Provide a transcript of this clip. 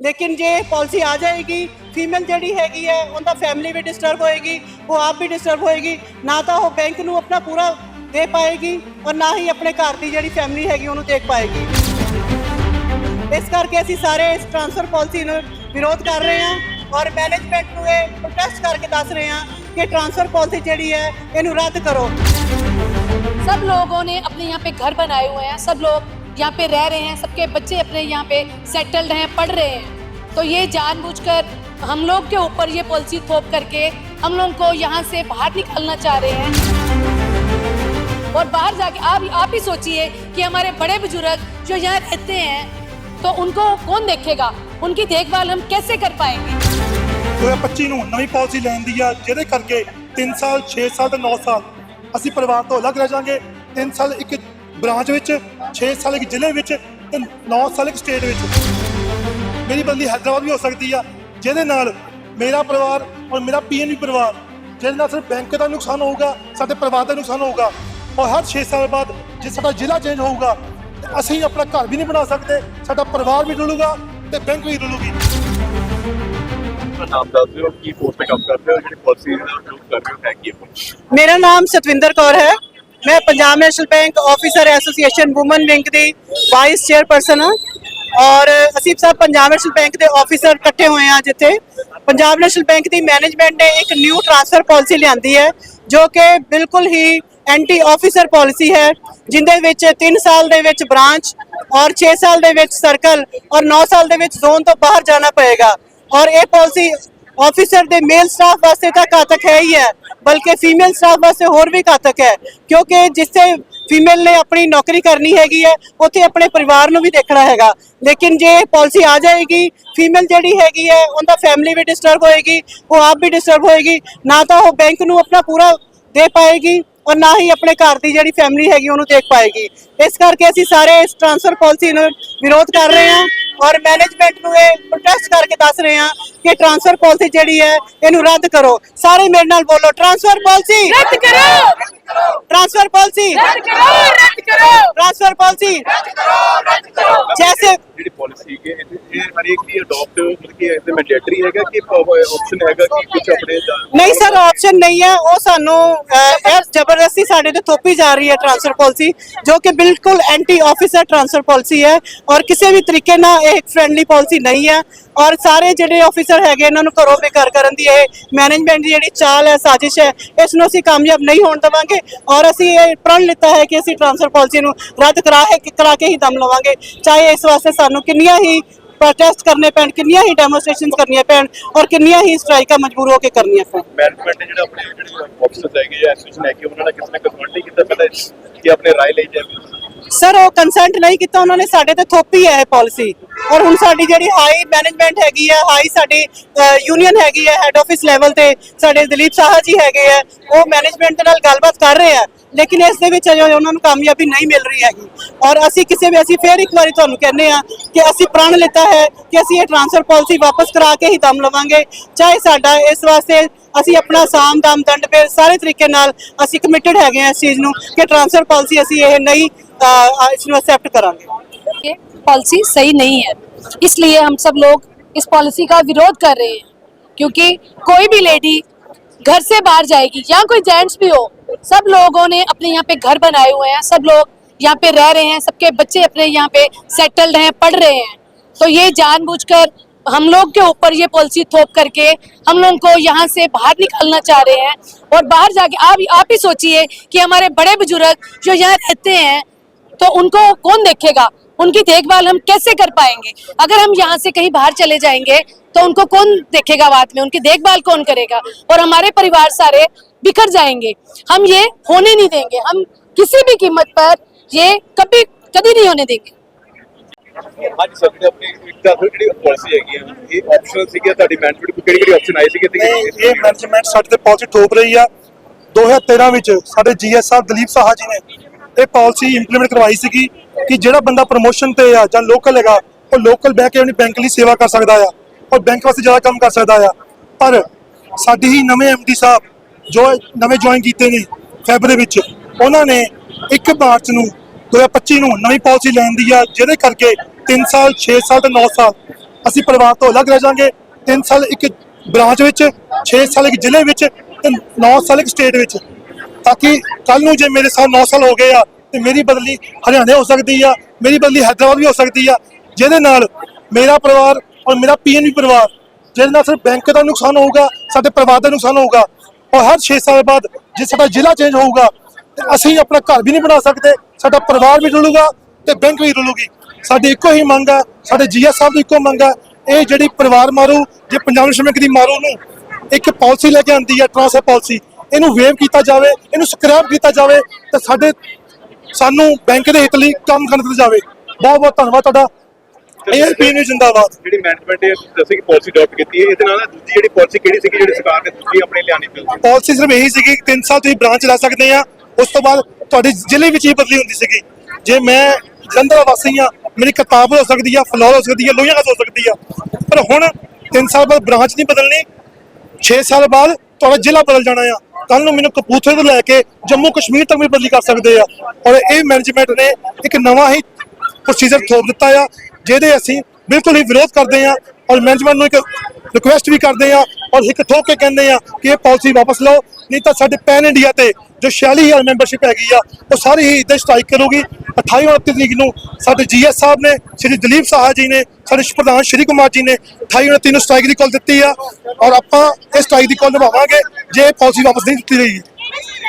ਲੇਕਿਨ ਜੇ ਪਾਲਿਸੀ ਆ ਜਾਏਗੀ ਫੀਮੇਲ ਜਿਹੜੀ ਹੈਗੀ ਹੈ ਉਹਦਾ ਫੈਮਿਲੀ ਵੀ ਡਿਸਟਰਬ ਹੋਏਗੀ ਉਹ ਆਪ ਵੀ ਡਿਸਟਰਬ ਹੋਏਗੀ ਨਾ ਤਾਂ ਉਹ ਬੈਂਕ ਨੂੰ ਆਪਣਾ ਪੂਰਾ ਦੇ ਪਾਏਗੀ ਔਰ ਨਾ ਹੀ ਆਪਣੇ ਘਰ ਦੀ ਜਿਹੜੀ ਫੈਮਿਲੀ ਹੈਗੀ ਉਹਨੂੰ ਦੇਖ ਪਾਏਗੀ ਇਸ ਕਰਕੇ ਅਸੀਂ ਸਾਰੇ ਇਸ ਟ੍ਰਾਂਸਫਰ ਪਾਲਿਸੀ ਨੂੰ ਵਿਰੋਧ ਕਰ ਰਹੇ ਹਾਂ ਔਰ ਮੈਨੇਜਮੈਂਟ ਨੂੰ ਇਹ ਪ੍ਰੋਟੈਸਟ ਕਰਕੇ ਦੱਸ ਰਹੇ ਹਾਂ ਕਿ ਟ੍ਰਾਂਸਫਰ ਪਾਲਿਸੀ ਜਿਹੜੀ ਹੈ ਇਹਨੂੰ ਰੱਦ ਕਰੋ सब लोगों ने अपने यहाँ पे घर बनाए हुए हैं सब लोग यहाँ पे रह रहे हैं सबके बच्चे अपने यहाँ पे सेटल्ड हैं पढ़ रहे हैं तो ये जानबूझकर हम लोग के ऊपर ये पॉलिसी थोप करके हम लोग को यहाँ से बाहर निकालना चाह रहे हैं और बाहर जाके आप आप ही सोचिए कि हमारे बड़े बुजुर्ग जो यहाँ रहते हैं तो उनको कौन देखेगा उनकी देखभाल हम कैसे कर पाएंगे 2025 ਨੂੰ ਨਵੀਂ ਪਾਲਿਸੀ ਲੈਣ ਦੀ ਆ ਜਿਹਦੇ ਕਰਕੇ 3 ਸਾਲ 6 ਸਾਲ ਤੇ 9 ਸਾਲ ਅਸੀਂ ਪਰਿਵਾਰ ਤੋਂ ਅਲੱਗ ਰਹਿ ਜਾਾਂਗੇ 3 ਸਾਲ ਇੱਕ ਬ੍ਰਾਂਚ ਵਿੱਚ 6 ਸਾਲ ਇੱਕ ਜ਼ਿਲ੍ਹੇ ਵਿੱਚ ਤੇ 9 ਸਾਲ ਇੱਕ ਸਟੇਟ ਵਿੱਚ। ਮੇਰੀ ਬੰਦੀ ਹੈਦਰਾਬਾਦ ਵੀ ਹੋ ਸਕਦੀ ਆ ਜਿਹਦੇ ਨਾਲ ਮੇਰਾ ਪਰਿਵਾਰ ਔਰ ਮੇਰਾ ਪੀਐਨਬੀ ਪਰਿਵਾਰ ਜਿਹਦੇ ਨਾਲ ਸਿਰਫ ਬੈਂਕ ਦਾ ਨੁਕਸਾਨ ਹੋਊਗਾ ਸਾਡੇ ਪਰਿਵਾਰ ਦਾ ਨੁਕਸਾਨ ਹੋਊਗਾ ਔਰ ਹਰ 6 ਸਾਲ ਬਾਅਦ ਜੇ ਸਾਡਾ ਜ਼ਿਲ੍ਹਾ ਚੇਂਜ ਹੋਊਗਾ ਤੇ ਅਸੀਂ ਆਪਣਾ ਘਰ ਵੀ ਨਹੀਂ ਬਣਾ ਸਕਦੇ ਸਾਡਾ ਪਰਿਵਾਰ ਵੀ ਰੁਲੂਗਾ ਤੇ ਬੈਂਕ ਵੀ ਰੁਲੂਗੀ। ਆਪਣਾ ਨਾਮ ਦੱਸ ਦਿਓ ਕੀ ਪੋਸਟ ਤੇ ਕੰਮ ਕਰਦੇ ਹੋ ਜਿਹੜੀ ਪਾਲਿਸੀ ਦਾ ਵਿਰੋਧ ਕਰ ਰਹੇ ਹੋ ਹੈ ਕੀ ਹੈ ਮੇਰਾ ਨਾਮ ਸਤਵਿੰਦਰ ਕੌਰ ਹੈ। ਮੈਂ Punjab national bank officer association women wing ਦੀ ਵਾਈਸ ਚੇਅਰਪਰਸਨ ਹਾਂ ਔਰ ਅਸੀਂ ਸਭ ਪੰਜਾਬ ਨੈਸ਼ਨਲ ਬੈਂਕ ਦੇ ਆਫੀਸਰ ਇਕੱਠੇ ਹੋਏ ਹਾਂ ਜਿੱਥੇ ਪੰਜਾਬ ਨੈਸ਼ਨਲ ਬੈਂਕ ਦੀ ਮੈਨੇਜਮੈਂਟ ਨੇ ਇੱਕ ਨਿਊ ਟ੍ਰਾਂਸਫਰ ਪਾਲਿਸੀ ਲਿਆਂਦੀ ਹੈ, ਜੋ ਕਿ ਬਿਲਕੁਲ ਹੀ ਐਂਟੀ ਆਫੀਸਰ ਪਾਲਿਸੀ ਹੈ, ਜਿੰਦੇ ਵਿੱਚ 3 ਸਾਲ ਦੇ ਵਿੱਚ ਬ੍ਰਾਂਚ ਔਰ 6 ਸਾਲ ਦੇ ਵਿੱਚ ਸਰਕਲ ਔਰ 9 ਸਾਲ ਦੇ ਵਿੱਚ ਜ਼ੋਨ ਤੋਂ ਬਾਹਰ ਜਾਣਾ ਪਏਗਾ। ਔਰ ਇਹ ਪਾਲਿਸੀ ਆਫੀਸਰ ਦੇ ਮੇਲ ਸਟਾਫ ਵਾਸਤੇ ਤਾਂ ਘਾਤਕ ਹੈ ਹੀ ਹੈ। ਬਲਕਿ ਫੀਮੇਲ ਸਟਾਫ ਵਾਸਤੇ ਹੋਰ ਵੀ ਘਾਤਕ ਹੈ, ਕਿਉਂਕਿ ਜਿੱਥੇ ਫੀਮੇਲ ਨੇ ਆਪਣੀ ਨੌਕਰੀ ਕਰਨੀ ਹੈਗੀ ਹੈ, ਉੱਥੇ ਆਪਣੇ ਪਰਿਵਾਰ ਨੂੰ ਵੀ ਦੇਖਣਾ ਹੈਗਾ। ਲੇਕਿਨ ਜੇ ਪਾਲਿਸੀ ਆ ਜਾਏਗੀ ਫੀਮੇਲ ਜਿਹੜੀ ਹੈਗੀ ਹੈ, ਉਹਦਾ ਫੈਮਿਲੀ ਵੀ ਡਿਸਟਰਬ ਹੋਏਗੀ, ਉਹ ਆਪ ਵੀ ਡਿਸਟਰਬ ਹੋਏਗੀ, ਨਾ ਤਾਂ ਉਹ ਬੈਂਕ ਨੂੰ ਆਪਣਾ ਪੂਰਾ ਦੇ ਪਾਏਗੀ ਔਰ ਨਾ ਹੀ ਆਪਣੇ ਘਰ ਦੀ ਜਿਹੜੀ ਫੈਮਿਲੀ ਹੈਗੀ ਉਹਨੂੰ ਦੇਖ ਪਾਏਗੀ। ਇਸ ਕਰਕੇ ਅਸੀਂ ਸਾਰੇ ਇਸ ਟ੍ਰਾਂਸਫਰ ਪਾਲਿਸੀ ਨੂੰ ਵਿਰੋਧ ਕਰ ਰਹੇ ਹਾਂ ਔਰ ਮੈਨੇਜਮੈਂਟ ਨੂੰ ਇਹ ਪ੍ਰੋਟੈਸਟ ਕਰਕੇ ਦੱਸ ਰਹੇ ਹਾਂ ਕਿ ਟ੍ਰਾਂਸਫਰ ਪਾਲਿਸੀ ਜਿਹੜੀ ਹੈ, ਇਹਨੂੰ ਰੱਦ ਕਰੋ। ਸਾਰੇ ਮੇਰੇ ਨਾਲ ਬੋਲੋ ਟ੍ਰਾਂਸਫਰ ਪਾਲਿਸੀ ਰੱਦ ਕਰੋ! ट्रांसफर पॉलिसी रद्द करो रद्द करो ट्रांसफर पॉलिसी जैसे ਜਿਹੜੀ ਪਾਲਿਸੀ ਹੈ ਇਹ ਇਹ ਹਰੇਕ ਦੀ ਅਡਾਪਟ ਮਤਲਬ ਕਿ ਇਹਦੇ ਮੈਂਡੇਟਰੀ ਹੈਗਾ ਕਿ ਆਪਸ਼ਨ ਹੈਗਾ ਕਿ ਕੁਝ ਆਪਣੇ ਦਾ ਨਹੀਂ ਸਰ ਆਪਸ਼ਨ ਨਹੀਂ ਹੈ ਉਹ ਸਾਨੂੰ ਅਹ, ਇਹ ਜ਼ਬਰਦਸਤੀ ਸਾਡੇ ਤੇ ਥੋਪੀ ਜਾ ਰਹੀ ਹੈ ਟ੍ਰਾਂਸਫਰ ਪਾਲਿਸੀ ਜੋ ਕਿ ਬਿਲਕੁਲ ਐਂਟੀ ਆਫੀਸਰ ਟ੍ਰਾਂਸਫਰ ਪਾਲਿਸੀ ਹੈ ਔਰ ਕਿਸੇ ਵੀ ਤਰੀਕੇ ਨਾਲ ਇਹ ਫ੍ਰੈਂਡਲੀ ਪਾਲਿਸੀ ਨਹੀਂ ਹੈ ਔਰ ਸਾਰੇ ਜਿਹੜੇ ਆਫੀਸਰ ਹੈਗੇ ਇਹਨਾਂ ਨੂੰ ਘਰੋਂ ਬੇਕਾਰ ਕਰਨ ਦੀ ਇਹ ਮੈਨੇਜਮੈਂਟ ਦੀ ਜਿਹੜੀ ਚਾਲ ਹੈ ਸਾਜ਼ਿਸ਼ ਹੈ ਇਸ ਨੂੰ ਅਸੀਂ ਕਾਮਯਾਬ ਨਹੀਂ ਹੋਣ ਦੇਵਾਂਗੇ ਔਰ ਅਸੀਂ ਇਹ ਪ੍ਰਣ ਲਿੱਤਾ ਹੈ ਕਿ ਅਸੀਂ ਟ੍ਰਾਂਸਫਰ ਪਾਲਿਸੀ ਨੂੰ ਰੱਦ ਕਰਾ ਹੈ ਕਰਾ ਕੇ ਹੀ ਦਮ ਲਵਾਂਗੇ। ਚਾਹੇ ਇਸ ਵਾਸਤੇ ਸਾਨੂੰ ਕਿੰਨੀਆਂ ਹੀ ਪ੍ਰੋਟੈਸਟ ਕਰਨੇ ਪੈਣ ਕਿੰਨੀਆਂ ਹੀ ਡੈਮੋਸਟ੍ਰੇਸ਼ਨਸ ਕਰਨੀਆਂ ਪੈਣ ਔਰ ਕਿੰਨੀਆਂ ਹੀ ਸਟ੍ਰਾਈਕਾਂ ਮਜਬੂਰ ਹੋ ਕੇ ਕਰਨੀਆਂ ਪੈਣ। ਮੈਨੇਜਮੈਂਟ ਨੇ ਜਿਹੜਾ ਆਪਣੇ ਜਿਹੜੇ ਆਫਿਸਰਸ ਹੈਗੇ ਜਾਂ ਐਸੋਸੀਏਸ਼ਨ ਹੈਗੇ ਉਹਨਾਂ ਨਾਲ ਕਿਸੇ ਨੇ ਕੰਸਲਟ ਨਹੀਂ ਕੀਤਾ ਪਹਿਲਾਂ ਕਿ ਆਪਣੇ ਰਾਏ ਲਈ ਜਾਵੇ ਸਰ ਉਹ ਕੰਸੈਂਟ ਨਹੀਂ ਕੀਤਾ ਉਹਨਾਂ ਨੇ ਸਾਡੇ ਤੇ ਥੋਪੀ ਹੈ ਇਹ ਪਾਲਿਸੀ ਔਰ ਹੁਣ ਸਾਡੀ ਜਿਹੜੀ ਹਾਈ ਮੈਨੇਜਮੈਂਟ ਹੈਗੀ ਹੈ ਹਾਈ ਸਾਡੀ ਯੂਨੀਅਨ ਹੈਗੀ ਹੈ ਹੈੱਡ ਆਫਿਸ ਲੈਵਲ ਤੇ ਸਾਡੇ ਦਲੀਪ ਸਾਹਾ ਜੀ ਹੈਗੇ ਆ ਉਹ ਮੈਨੇਜਮੈਂਟ ਦੇ ਨਾਲ ਗੱਲਬਾਤ ਕਰ ਰਹੇ ਆ ਲੇਕਿਨ ਇਸ ਦੇ ਵਿੱਚ ਅਜੇ ਉਹਨਾਂ ਨੂੰ ਕਾਮਯਾਬੀ ਨਹੀਂ ਮਿਲ ਰਹੀ ਹੈਗੀ। ਔਰ ਅਸੀਂ ਕਿਸੇ ਵੀ, ਅਸੀਂ ਫੇਰ ਇੱਕ ਵਾਰੀ ਤੁਹਾਨੂੰ ਕਹਿੰਦੇ ਆ ਕਿ ਅਸੀਂ ਪ੍ਰਣ ਲਿੱਤਾ ਹੈ ਕਿ ਅਸੀਂ ਇਹ ਟ੍ਰਾਂਸਫਰ ਪਾਲਿਸੀ ਵਾਪਸ ਕਰਾ ਕੇ ਹੀ ਦਮ ਲਵਾਂਗੇ, ਚਾਹੇ ਸਾਡਾ ਇਸ ਵਾਸਤੇ ਅਸੀਂ ਆਪਣਾ ਸਾਮ, ਦਾਮ, ਦੰਡ ਪੇ ਸਾਰੇ ਤਰੀਕੇ ਨਾਲ ਅਸੀਂ ਕਮਿਟਡ ਹੈਗੇ ਆ ਇਸ ਚੀਜ਼ ਨੂੰ ਕਿ ਟ੍ਰਾਂਸਫਰ ਪਾਲਿਸੀ ਅਸੀਂ ਇਹ ਨਹੀਂ ਇਸ ਨੂੰ ਅਕਸੈਪਟ ਕਰਾਂਗੇ। ये पॉलिसी सही नहीं है। इसलिए हम सब लोग इस पॉलिसी का विरोध कर रहे हैं। क्योंकि कोई भी लेडी घर से बाहर जाएगी या कोई जेंट्स भी हो, सब लोगों ने अपने यहाँ पे घर बनाए हुए हैं, सब लोग यहाँ पे रह रहे हैं, सबके बच्चे अपने यहाँ पे सेटल्ड हैं, पढ़ रहे हैं। तो ये जानबूझकर हम लोग के ऊपर ये पॉलिसी थोप करके हम लोग को यहाँ से बाहर निकालना चाह रहे हैं। और बाहर जाके आप आप ही सोचिए कि हमारे बड़े बुज़ुर्ग जो यहाँ रहते हैं तो उनको कौन देखेगा? उनकी देखभाल हम कैसे कर पाएंगे अगर हम यहाँ से कहीं बाहर चले जाएंगे तो उनको कौन देखेगा बाद में उनकी देखभाल कौन करेगा और हमारे परिवार सारे बिखर जाएंगे हम ये होने नहीं देंगे हम किसी भी कीमत पर ये कभी कभी नहीं होने देंगे ਹਾਂਜੀ ਸਰ ਜਿਹੜੇ ਆਪਣੀ ਇੱਕ ਤਾਂ ਫਿਰ ਜਿਹੜੀ ਪਾਲਿਸੀ ਹੈਗੀ ਆ ਇਹ ਆਪਸ਼ਨ ਸੀਗੇ ਤੁਹਾਡੀ ਮੈਨੇਜਮੈਂਟ ਕੋਲ ਕਿਹੜੀ ਕਿਹੜੀ ਆਪਸ਼ਨ ਆਈ ਸੀਗੇ ਤੇ ਨਹੀਂ ਇਹ ਮੈਨੇਜਮੈਂਟ ਸਾਡੇ ਤੇ ਪਾਲਿਸੀ ਠੋਕ ਰਹੀ ਆ 2013 ਵਿੱਚ ਸਾਡੇ ਜੀਐਸ ਸਾਹਿਬ ਦਲੀਪ ਸਾਹਾ ਜੀ ਨੇ ਇਹ ਪਾਲਿਸੀ ਇੰਪਲੀਮੈਂਟ ਕਰਵਾਈ ਸੀਗੀ ਕਿ ਜਿਹੜਾ ਬੰਦਾ ਪ੍ਰੋਮੋਸ਼ਨ ਤੇ ਆ ਜਾਂ ਲੋਕਲ ਹੈਗਾ, ਉਹ ਲੋਕਲ ਬਹਿ ਕੇ ਆਪਣੀ ਬੈਂਕ ਲਈ ਸੇਵਾ ਕਰ ਸਕਦਾ ਆ ਔਰ ਬੈਂਕ ਵਾਸਤੇ ਜ਼ਿਆਦਾ ਕੰਮ ਕਰ ਸਕਦਾ ਆ। ਪਰ ਸਾਡੀ ਹੀ ਨਵੇਂ ਐਮਡੀ ਸਾਹਿਬ ਜੋ ਨਵੇਂ ਜੁਆਇਨ ਕੀਤੇ ਨੇ ਫੈਬਰਵਰੀ ਵਿੱਚ, ਉਹਨਾਂ ਨੇ 1 ਮਾਰਚ ਨੂੰ 2025 ਨੂੰ ਨਵੀਂ ਪਾਲਿਸੀ ਲੈਣ ਦੀ ਆ, ਜਿਹਦੇ ਕਰਕੇ 3 ਸਾਲ 6 ਸਾਲ ਤੇ 9 ਸਾਲ ਅਸੀਂ ਪਰਿਵਾਰ ਤੋਂ ਅਲੱਗ ਰਹਿ ਜਾਾਂਗੇ। 3 ਸਾਲ ਇੱਕ ਬ੍ਰਾਂਚ ਵਿੱਚ 6 ਸਾਲ ਇੱਕ ਜ਼ਿਲ੍ਹੇ ਵਿੱਚ ਤੇ 9 ਸਾਲ ਇੱਕ ਸਟੇਟ ਵਿੱਚ। ਤਾਂ ਕਿ ਕੱਲ ਨੂੰ ਜੇ ਮੇਰੇ ਸਾਲ 9 ਸਾਲ ਹੋ ਗਏ ਆ ਤੇ ਮੇਰੀ ਬਦਲੀ ਹਰਿਆਣੇ ਹੋ ਸਕਦੀ ਆ, ਮੇਰੀ ਬਦਲੀ ਹੈਦਰਾਬਾਦ ਵੀ ਹੋ ਸਕਦੀ ਆ, ਜਿਹਦੇ ਨਾਲ ਮੇਰਾ ਪਰਿਵਾਰ ਔਰ ਮੇਰਾ ਪੀਐਨਬੀ ਪਰਿਵਾਰ, ਜਿਹਦੇ ਨਾਲ ਸਿਰਫ ਬੈਂਕ ਦਾ ਨੁਕਸਾਨ ਹੋਊਗਾ, ਸਾਡੇ ਪਰਿਵਾਰ ਦਾ ਨੁਕਸਾਨ ਹੋਊਗਾ ਔਰ ਹਰ 6 ਸਾਲ ਬਾਅਦ ਜੇ ਸਾਡਾ ਜ਼ਿਲ੍ਹਾ ਚੇਂਜ ਹੋਊਗਾ, ਤੇ ਅਸੀਂ ਆਪਣਾ ਘਰ ਵੀ ਨਹੀਂ ਬਣਾ ਸਕਦੇ, ਸਾਡਾ ਪਰਿਵਾਰ ਵੀ ਰੁਲੂਗਾ ਤੇ ਬੈਂਕ ਵੀ ਰੁਲੂਗੀ। ਸਾਡੀ ਇੱਕੋ ਹੀ ਮੰਗ ਆ, ਸਾਡੇ ਜੀਐਸ ਸਾਹਿਬ ਦੀ ਇੱਕੋ ਮੰਗ ਆ, ਇਹ ਜਿਹੜੀ ਪਰਿਵਾਰ ਮਾਰੂ, ਜੇ ਪੰਜਾਬ ਨੈਸ਼ਨਲ ਦੀ ਮਾਰੂ ਨੂੰ ਇੱਕ ਪਾਲਿਸੀ ਲੈ ਕੇ ਆਂਦੀ ਹੈ ਟ੍ਰਾਂਸਫਰ ਪਾਲਿਸੀ, ਇਹਨੂੰ ਵੇਵ ਕੀਤਾ ਜਾਵੇ, ਇਹਨੂੰ ਸਕ੍ਰੈਪ ਕੀਤਾ ਜਾਵੇ, ਤਾਂ ਸਾਡੇ ਸਾਨੂੰ ਬੈਂਕ ਦੇ ਹਿੱਤ ਲਈ ਕੰਮ ਕਰਨ ਦਿੱਤਾ ਜਾਵੇ। ਬਹੁਤ ਬਹੁਤ ਧੰਨਵਾਦ ਤੁਹਾਡਾ। ਇਹ ਪੀਐਨਯੂ ਜਿੰਦਾਬਾਦ। ਜਿਹੜੀ ਮੈਨੇਜਮੈਂਟ ਇਹ ਦੱਸੇ ਕਿ ਪਾਲਿਸੀ ਅਡਾਪਟ ਕੀਤੀ ਹੈ ਇਹਦੇ ਨਾਲ ਨਾ ਦੂਜੀ ਜਿਹੜੀ ਪਾਲਿਸੀ ਕਿਹੜੀ ਸੀਗੀ ਜਿਹੜੀ ਸਰਕਾਰ ਨੇ ਦੂਜੀ ਆਪਣੇ ਲਿਆਣੀ ਪਈ ਪਾਲਿਸੀ ਸਿਰਫ ਇਹੀ ਸੀਗੀ ਕਿ 3 ਸਾਲ ਤੁਸੀਂ ਬ੍ਰਾਂਚ ਲੈ ਸਕਦੇ ਆ ਉਸ ਤੋਂ ਬਾਅਦ ਤੁਹਾਡੇ ਜ਼ਿਲ੍ਹੇ ਵਿੱਚ ਹੀ ਬਦਲੀ ਹੁੰਦੀ ਸੀਗੀ। ਜੇ ਮੈਂ ਜਲੰਧਰ ਵਾਸੀ ਆ ਮੇਰੀ ਕਿਤਾਬ ਹੋ ਸਕਦੀ ਆ ਫਲੋਰ ਹੋ ਸਕਦੀ ਆ ਲੋਹੀਆਂ ਹੋ ਸਕਦੀ ਆ। ਪਰ ਹੁਣ 3 ਸਾਲ ਬਾਅਦ ਬ੍ਰਾਂਚ ਨਹੀਂ ਬਦਲਣੀ 6 ਸਾਲ ਬਾਅਦ ਤੁਹਾਡਾ ਜ਼ਿਲ੍ਹਾ ਬਦਲ ਜਾਣਾ ਆ। ਕੱਲ ਨੂੰ ਮੈਨੂੰ ਕਪੂਰਥਲੇ ਤੋਂ ਲੈ ਕੇ ਜੰਮੂ ਕਸ਼ਮੀਰ ਤੱਕ ਵੀ ਬਦਲੀ ਕਰ ਸਕਦੇ ਆ। ਔਰ ਇਹ ਮੈਨੇਜਮੈਂਟ ਨੇ ਇੱਕ ਨਵਾਂ ਹੀ ਪ੍ਰੋਸੀਜਰ ਥੋਪ ਦਿੱਤਾ ਆ, ਜਿਹਦੇ ਅਸੀਂ ਬਿਲਕੁਲ ਹੀ ਵਿਰੋਧ ਕਰਦੇ ਆ ਔਰ ਮੈਨੇਜਮੈਂਟ ਨੂੰ ਇੱਕ ਰਿਕੁਐਸਟ ਵੀ ਕਰਦੇ ਆ ਔਰ ਇੱਕ ਠੋਕ ਕੇ ਕਹਿੰਦੇ ਆ ਕਿ ਇਹ ਪਾਲਿਸੀ ਵਾਪਸ ਲਓ, ਨਹੀਂ ਤਾਂ ਸਾਡੇ ਪੈਨ ਇੰਡੀਆ ਤੇ ਜੋ 46000 ਮੈਂਬਰਸ਼ਿਪ ਹੈਗੀ ਆ, ਉਹ ਸਾਰੀ ਹੀ ਇਦਾਂ ਸਟ੍ਰਾਈਕ ਕਰੂਗੀ। 28 29 ਤਰੀਕ ਨੂੰ ਸਾਡੇ ਜੀਐਸ ਸਾਹਿਬ ਨੇ, ਸ਼੍ਰੀ ਦਲੀਪ ਸਾਹਾ ਜੀ ਨੇ ਸਾਡੇ ਪ੍ਰਧਾਨ ਸ਼੍ਰੀ ਕੁਮਾਰ ਜੀ ਨੇ 28 29 ਨੂੰ ਸਟ੍ਰਾਈਕ ਦੀ ਕਾਲ ਦਿੱਤੀ ਆ ਔਰ ਆਪਾਂ ਇਹ ਸਟ੍ਰਾਈਕ ਦੀ ਕਾਲ ਨਿਭਾਵਾਂਗੇ ਜੇ ਇਹ ਪਾਲਿਸੀ ਵਾਪਸ ਨਹੀਂ ਦਿੱਤੀ ਗਈ